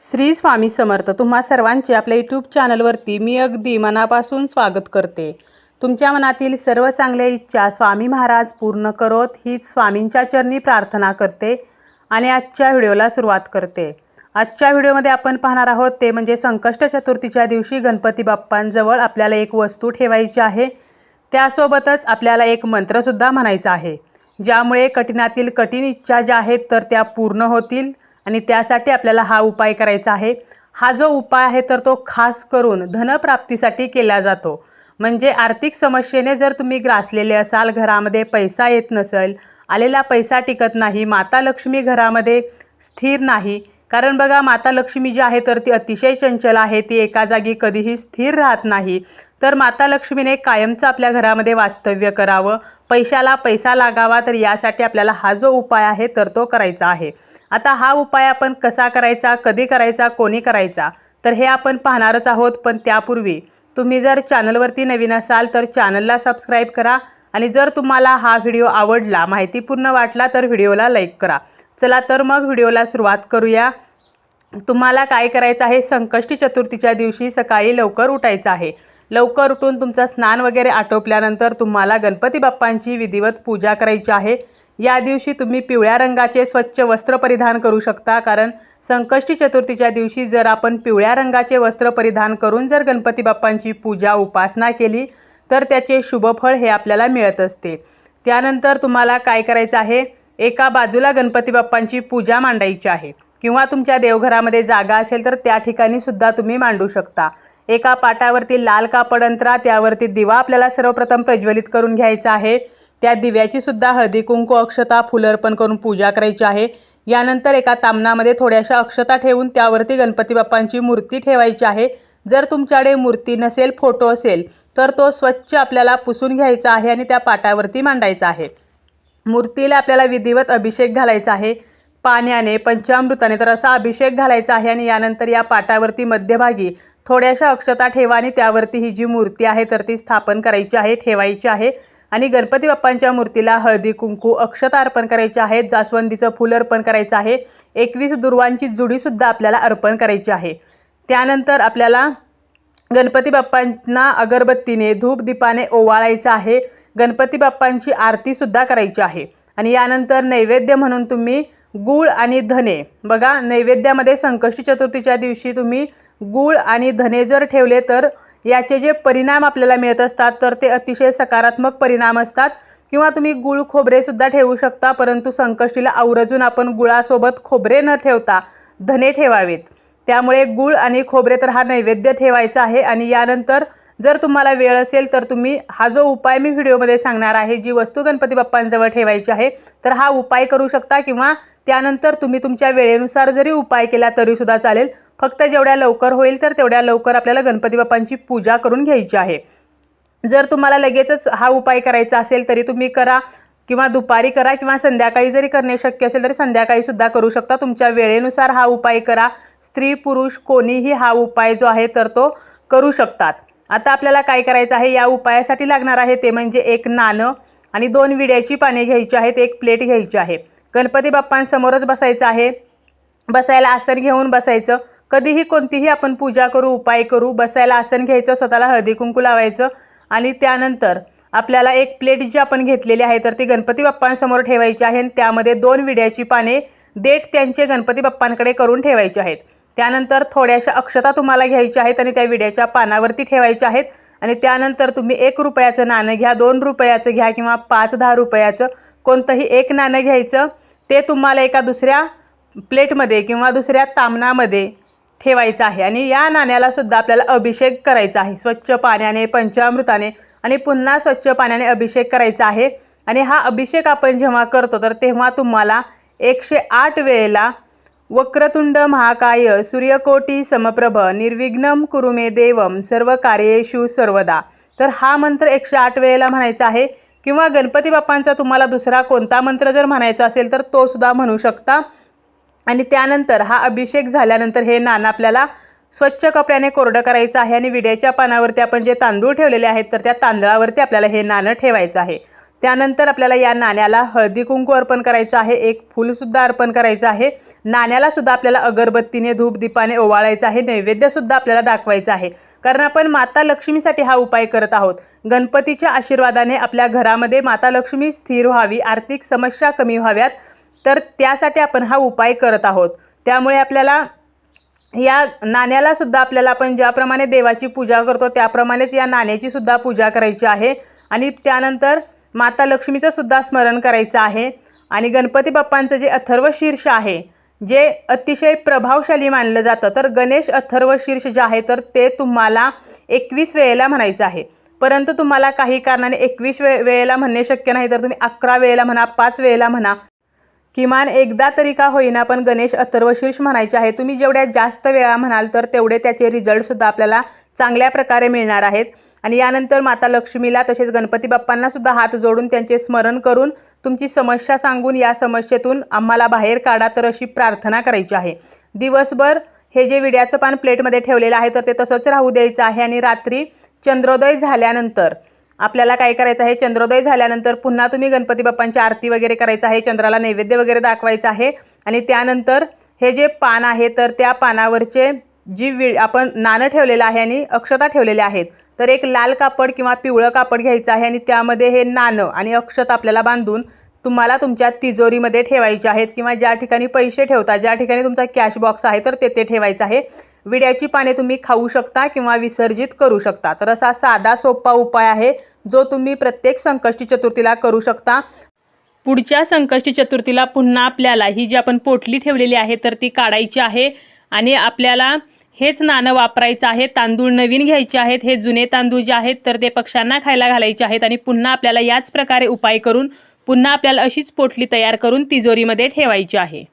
श्री स्वामी समर्थ तुम्हा सर्वांचे आपल्या यूट्यूब चॅनलवरती मी अगदी मनापासून स्वागत करते. तुमच्या मनातील सर्व चांगल्या इच्छा स्वामी महाराज पूर्ण करोत हीच स्वामींच्या चरणी प्रार्थना करते आणि आजच्या व्हिडिओला सुरुवात करते. आजच्या व्हिडिओमध्ये आपण पाहणार आहोत ते म्हणजे संकष्ट चतुर्थीच्या दिवशी गणपती बाप्पांजवळ आपल्याला एक वस्तू ठेवायची आहे. त्यासोबतच आपल्याला एक मंत्रसुद्धा म्हणायचा आहे. ज्यामुळे कठीणातील कठीण इच्छा ज्या आहेत तर त्या पूर्ण होतील. आणि त्यासाठी आपल्याला हा उपाय करायचा आहे. हा जो उपाय आहे तर तो खास करून धनप्राप्तीसाठी केला जातो. म्हणजे आर्थिक समस्येने जर तुम्ही ग्रासलेले असाल घरामध्ये पैसा येत नसेल आलेला पैसा टिकत नाही माता लक्ष्मी घरामध्ये स्थिर नाही कारण बघा माता लक्ष्मी जी आहे तर ती अतिशय चंचल आहे. ती एका जागी कधीही स्थिर राहत नाही. तर माता लक्ष्मीने कायमचं आपल्या घरामध्ये वास्तव्य करावं. पैशाला पैसा लागावा तर यासाठी आपल्याला हा जो उपाय आहे तर तो करायचा आहे. आता हा उपाय आपण कसा करायचा कधी करायचा कोणी करायचा तर हे आपण पाहणारच आहोत. पण त्यापूर्वी तुम्ही जर चॅनलवरती नवीन असाल तर चॅनलला सबस्क्राईब करा. आणि जर तुम्हाला हा व्हिडिओ आवडला माहितीपूर्ण वाटला तर व्हिडिओला लाईक करा. चला तर मग व्हिडिओला सुरुवात करूया. तुम्हाला काय करायचं आहे? संकष्टी चतुर्थीच्या दिवशी सकाळी लवकर उठायचं आहे. लवकर उठून तुमचं स्नान वगैरे आटोपल्यानंतर तुम्हाला गणपती बाप्पांची विधिवत पूजा करायची आहे. या दिवशी तुम्ही पिवळ्या रंगाचे स्वच्छ वस्त्र परिधान करू शकता कारण संकष्टी चतुर्थीच्या दिवशी जर आपण पिवळ्या रंगाचे वस्त्र परिधान करून जर गणपती बाप्पांची पूजा उपासना केली तर त्याचे शुभफळ हे आपल्याला मिळत असते. त्यानंतर तुम्हाला काय करायचं आहे? एका बाजूला गणपती बाप्पांची पूजा मांडायची आहे. किंवा तुमच्या देवघरामध्ये जागा असेल तर त्या ठिकाणी सुद्धा तुम्ही मांडू शकता. एका पाटावरती लाल कापड अंतरा त्यावरती दिवा आपल्याला सर्वप्रथम प्रज्वलित करून घ्यायचा आहे. त्या दिव्याची सुद्धा हळदी कुंकू अक्षता फुलं अर्पण करून पूजा करायची आहे. यानंतर एका तामणामध्ये थोड्याशा अक्षता ठेवून त्यावरती गणपती बाप्पांची मूर्ती ठेवायची आहे. जर तुमच्याकडे मूर्ती नसेल फोटो असेल तर तो स्वच्छ आपल्याला पुसून घ्यायचा आहे आणि त्या पाटावरती मांडायचा आहे. मूर्तीला आपल्याला विधिवत अभिषेक घालायचा आहे. पाण्याने पंचामृताने तर असा अभिषेक घालायचा आहे आणि यानंतर या पाटावरती मध्यभागी थोड्याशा अक्षता ठेवा आणि त्यावरती ही जी मूर्ती आहे तर ती स्थापन करायची आहे ठेवायची आहे. आणि गणपती बाप्पांच्या मूर्तीला हळदी कुंकू अक्षता अर्पण करायची आहेत जास्वंदीचं फुल अर्पण करायचं आहे. एकवीस दुर्वांची जुडीसुद्धा आपल्याला अर्पण करायची आहे. त्यानंतर आपल्याला गणपती बाप्पांना अगरबत्तीने धूप दीपाने ओवाळायचं आहे. गणपती बाप्पांची आरतीसुद्धा करायची आहे. आणि यानंतर नैवेद्य म्हणून तुम्ही गूळ आणि धने. बघा नैवेद्यामध्ये संकष्टी चतुर्थीच्या दिवशी तुम्ही गूळ आणि धने जर ठेवले तर याचे जे परिणाम आपल्याला मिळत असतात तर ते अतिशय सकारात्मक परिणाम असतात. किंवा तुम्ही गुळ खोबरेसुद्धा ठेवू शकता परंतु संकष्टीला आवरजून आपण गुळासोबत खोबरे न ठेवता धने ठेवावेत. त्यामुळे गूळ आणि खोबरे तर हा नैवेद्य ठेवायचा आहे. आणि यानंतर जर तुम्हाला वेळ असेल तर तुम्ही हा जो उपाय मी व्हिडिओमध्ये सांगणार आहे जी वस्तू गणपती बाप्पांजवळ ठेवायची आहे तर हा उपाय करू शकता किंवा त्यानंतर तुम्ही तुमच्या वेळेनुसार जरी उपाय केला तरीसुद्धा चालेल. फक्त जेवढ्या लवकर होईल तर तेवढ्या लवकर आपल्याला गणपती बाप्पांची पूजा करून घ्यायची आहे. जर तुम्हाला लगेचच हा उपाय करायचा असेल तरी तुम्ही करा किंवा दुपारी करा किंवा संध्याकाळी जरी करणे शक्य असेल तरी संध्याकाळी सुद्धा करू शकता. तुमच्या वेळेनुसार हा उपाय करा. स्त्री पुरुष कोणीही हा उपाय जो आहे तर तो करू शकतात. आता आपल्याला काय करायचं आहे? या उपायासाठी लागणार आहे ते म्हणजे एक नाणं आणि दोन विड्याची पाने घ्यायची आहेत एक प्लेट घ्यायची आहे. गणपती बाप्पांसमोरच बसायचं आहे. बसायला आसन घेऊन बसायचं. कधीही कोणतीही आपण पूजा करू उपाय करू बसायला आसन घ्यायचं स्वतःला हळदी कुंकू लावायचं आणि त्यानंतर आपल्याला एक प्लेट जी आपण घेतलेली आहे तर ती गणपती बाप्पांसमोर ठेवायची आहे आणि त्यामध्ये दोन विड्याची पाने देठ त्यांचे गणपती बाप्पांकडे करून ठेवायचे आहेत. त्यानंतर थोड्याशा अक्षता तुम्हाला घ्यायच्या आहेत आणि त्या विड्याच्या पानावरती ठेवायच्या आहेत. आणि त्यानंतर तुम्ही एक रुपयाचं नाणं घ्या दोन रुपयाचं घ्या किंवा पाच दहा रुपयाचं. कोणतंही एक नाणं घ्यायचं ते तुम्हाला एका दुसऱ्या प्लेटमध्ये किंवा दुसऱ्या तामणामध्ये ठेवायचं आहे. आणि या नाण्याला सुद्धा आपल्याला अभिषेक करायचा आहे. स्वच्छ पाण्याने पंचामृताने आणि पुन्हा स्वच्छ पाण्याने अभिषेक करायचा आहे. आणि हा अभिषेक आपण जेव्हा करतो तर तेव्हा तुम्हाला एकशे आठ वेळेला वक्रतुंड महाकाय सूर्यकोटी समप्रभ निर्विघ्नम कुरुमे देवम सर्व कार्येषु सर्वदा. तर हा मंत्र एकशे आठ वेळेला म्हणायचा आहे. किंवा गणपती बाप्पांचा तुम्हाला दुसरा कोणता मंत्र जर म्हणायचा असेल तर तो सुद्धा म्हणू शकता. आणि त्यानंतर हा अभिषेक झाल्यानंतर हे नाणं आपल्याला स्वच्छ कपड्याने कोरडं करायचं आहे. आणि विड्याच्या पानावरती आपण जे तांदूळ ठेवलेले आहेत तर त्या तांदळावरती आपल्याला हे नाणं ठेवायचं आहे. त्यानंतर आपल्याला या नाण्याला हळदी कुंकू अर्पण करायचं आहे. एक फूलसुद्धा अर्पण करायचं आहे. नाण्याला सुद्धा आपल्याला अगरबत्तीने धूप दीपाने ओवाळायचं आहे. नैवेद्यसुद्धा आपल्याला दाखवायचं आहे. कारण आपण माता लक्ष्मीसाठी हा उपाय करत आहोत. गणपतीच्या आशीर्वादाने आपल्या घरामध्ये माता लक्ष्मी स्थिर व्हावी आर्थिक समस्या कमी व्हाव्यात. तर त्यासाठी आपण हा उपाय करत आहोत. त्यामुळे आपल्याला या नाण्याला सुद्धा आपल्याला आपण ज्याप्रमाणे देवाची पूजा करतो त्याप्रमाणेच या नाण्याची सुद्धा पूजा करायची आहे. आणि त्यानंतर माता लक्ष्मीचं सुद्धा स्मरण करायचं आहे. आणि गणपती बाप्पांचं जे अथर्व शीर्ष आहे जे अतिशय प्रभावशाली मानलं जातं तर गणेश अथर्व शीर्ष जे आहे तर ते तुम्हाला एकवीस वेळेला म्हणायचं आहे. परंतु तुम्हाला काही कारणाने एकवीस वे वेळेला म्हणणे शक्य नाही तर तुम्ही अकरा वेळेला म्हणा पाच वेळेला म्हणा. किमान एकदा तरी का होईना पण गणेश अथर्वशीर्ष म्हणायचे आहे. तुम्ही जेवढ्या जास्त वेळा म्हणाल तर तेवढे त्याचे रिझल्टसुद्धा आपल्याला चांगल्या प्रकारे मिळणार आहेत. आणि यानंतर माता लक्ष्मीला तसेच गणपती बाप्पांना सुद्धा हात जोडून त्यांचे स्मरण करून तुमची समस्या सांगून या समस्येतून आम्हाला बाहेर काढा तर अशी प्रार्थना करायची आहे. दिवसभर हे जे विड्याचं पान प्लेटमध्ये ठेवलेलं आहे तर ते तसंच राहू द्यायचं आहे आणि रात्री चंद्रोदय झाल्यानंतर आपल्याला काय करायचं आहे? चंद्रोदय झाल्यानंतर पुन्हा तुम्ही गणपती बाप्पांची आरती वगैरे करायचं आहे चंद्राला नैवेद्य वगैरे दाखवायचं आहे आणि त्यानंतर हे जे पान आहे तर त्या पानावरचे जी वि आपण नाणं ठेवलेलं आहे आणि अक्षता ठेवलेल्या आहेत तर एक लाल कापड किंवा पिवळं कापड घ्यायचं आहे आणि त्यामध्ये हे नाणं आणि अक्षत आपल्याला बांधून तुम्हाला तुमच्या तिजोरीमध्ये ठेवायचे आहेत किंवा ज्या ठिकाणी पैसे ठेवता ज्या ठिकाणी तुमचा कॅश बॉक्स आहे तर तेथे ठेवायचं आहे. विड्याची पाने तुम्ही खाऊ शकता किंवा विसर्जित करू शकता. तर असा साधा सोपा उपाय आहे जो तुम्ही प्रत्येक संकष्टी चतुर्थीला करू शकता. पुढच्या संकष्टी चतुर्थीला पुन्हा आपल्याला ही जी आपण पोटली ठेवलेली आहे तर ती काढायची आहे आणि आपल्याला हेच नाणं वापरायचं आहे तांदूळ नवीन घ्यायचे आहेत हे जुने तांदूळ जे आहेत तर ते पक्ष्यांना खायला घालायचे आहेत आणि पुन्हा आपल्याला याच प्रकारे उपाय करून पुन्हा आपल्याला अशीच पोटली तयार करून तिजोरीमध्ये ठेवायची आहे.